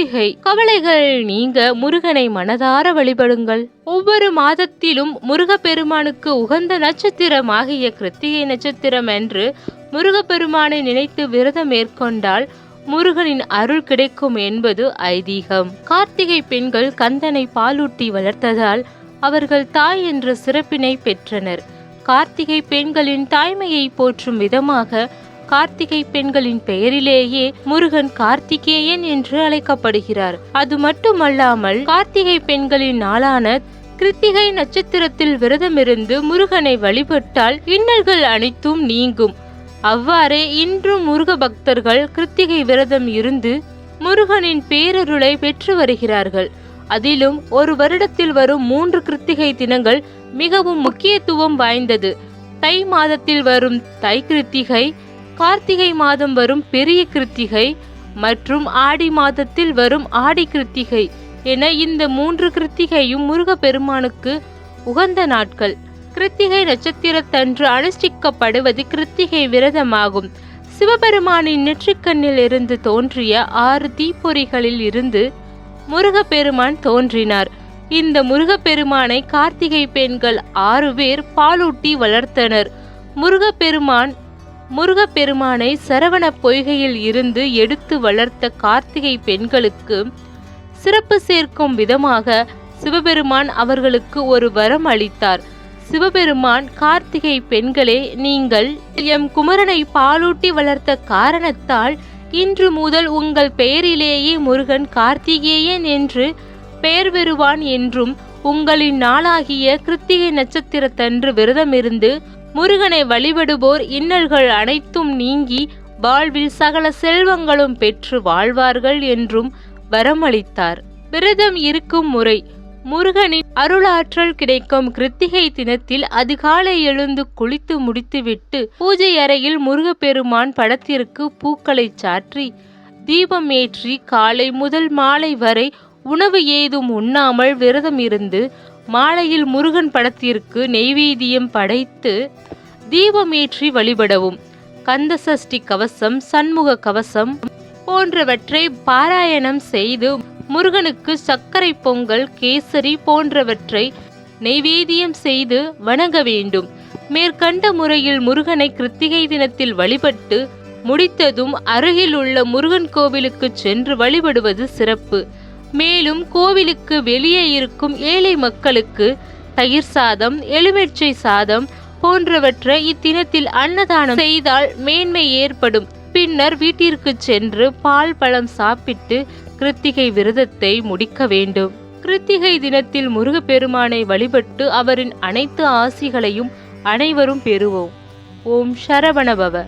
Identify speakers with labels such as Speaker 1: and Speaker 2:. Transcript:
Speaker 1: கிருத்திகை கவலைகள் நீங்க முருகனை மனதார வழிபடுங்கள். ஒவ்வொரு மாதத்திலும் முருகப்பெருமானுக்கு உகந்த நட்சத்திரமாகிய கிருத்திகை நட்சத்திரம் என்று முருகப்பெருமானை நினைத்து விரதம் மேற்கொண்டால் முருகனின் அருள் கிடைக்கும் என்பது ஐதீகம். கார்த்திகை பெண்கள் கந்தனை பாலூட்டி வளர்த்ததால் அவர்கள் தாய் என்ற சிறப்பினை பெற்றனர். கார்த்திகை பெண்களின் தாய்மையை போற்றும் விதமாக கார்த்திகை பெண்களின் பெயரிலேயே முருகன் கார்த்திகேயன் என்று அழைக்கப்படுகிறார். அது மட்டுமல்லாமல் கார்த்திகை பெண்களின் நாளான கிருத்திகை நட்சத்திரத்தில் விரதமிருந்து முருகனை வழிபட்டால் இன்னல்கள் அனைத்தும் நீங்கும். அவ்வாறே இன்றும் முருக பக்தர்கள் கிருத்திகை விரதம் இருந்து முருகனின் பேரருளை பெற்று வருகிறார்கள். அதிலும் ஒரு வருடத்தில் வரும் மூன்று கிருத்திகை தினங்கள் மிகவும் முக்கியத்துவம் வாய்ந்தது. தை மாதத்தில் வரும் தை கிருத்திகை கார்த்திகை மாதம் வரும் பெரிய கிருத்திகை மற்றும் ஆடி மாதத்தில் வரும் ஆடி கிருத்திகை என இந்த மூன்று கிருத்திகையும் முருகப்பெருமானுக்கு உகந்த நாட்கள். கிருத்திகை நட்சத்திரத்தன்று அனுஷ்டிக்கப்படுவது கிருத்திகை விரதமாகும். சிவபெருமானின் நெற்றிக்கண்ணில் இருந்து தோன்றிய ஆறு தீப்பொறிகளில் இருந்து முருகப்பெருமான் தோன்றினார். இந்த முருகப்பெருமானை கார்த்திகை பெண்கள் ஆறு பேர் பாலூட்டி வளர்த்தனர். முருகப்பெருமான் முருகப்பெருமானை சரவண பொய்கையில் இருந்து எடுத்து வளர்த்த கார்த்திகை பெண்களுக்கு சிறப்பு சேர்க்கும் விதமாக சிவபெருமான் அவர்களுக்கு ஒரு வரம் அளித்தார். சிவபெருமான் கார்த்திகை பெண்களே நீங்கள் எம் குமரனை பாலூட்டி வளர்த்த காரணத்தால் இன்று முதல் உங்கள் பெயரிலேயே முருகன் கார்த்திகேயன் என்று பெயர் பெறுவான் என்றும் உங்களின் நாளாகிய கிருத்திகை நட்சத்திரத்தன்று விரதமிருந்து முருகனை வழிபடுவோர் இன்னல்கள் அனைத்தும் நீங்கி வாழ்வில் சகல செல்வங்களும் பெற்று வாழ்வார்கள் என்றும் வரமளித்தார். விரதம் இருக்கும் முறை முருகனின் அருளாற்றல் கிடைக்கும் கிருத்திகை தினத்தில் அதிகாலை எழுந்து குளித்து முடித்துவிட்டு பூஜை அறையில் முருகப்பெருமான் படத்திற்கு பூக்களை சாற்றி தீபம் ஏற்றி காலை முதல் மாலை வரை உணவு ஏதும் உண்ணாமல் விரதம் இருந்து மாலையில் முருகன் படத்திற்கு நெய்வேதியம் படைத்து தீபமேற்றி வழிபடவும். கந்தசஷ்டி கவசம் சண்முக கவசம் போன்றவற்றை பாராயணம் செய்து முருகனுக்கு சர்க்கரை பொங்கல் கேசரி போன்றவற்றை நெய்வேதியம் செய்து வணங்க வேண்டும். மேற்கண்ட முறையில் முருகனை கிருத்திகை தினத்தில் வழிபட்டு முடித்ததும் அருகில் உள்ள முருகன் கோவிலுக்கு சென்று வழிபடுவது சிறப்பு. மேலும் கோவிலுக்கு வெளியே இருக்கும் ஏழை மக்களுக்கு தயிர் சாதம் எலுமிச்சை சாதம் போன்றவற்றை இத்தினத்தில் அன்னதானம் செய்தால் மேன்மை ஏற்படும். பின்னர் வீட்டிற்கு சென்று பால் பழம் சாப்பிட்டு கிருத்திகை விரதத்தை முடிக்க வேண்டும். கிருத்திகை தினத்தில் முருகப்பெருமானை வழிபட்டு அவரின் அனைத்து ஆசிகளையும் அனைவரும் பெறுவோம். ஓம் சரவணபவ.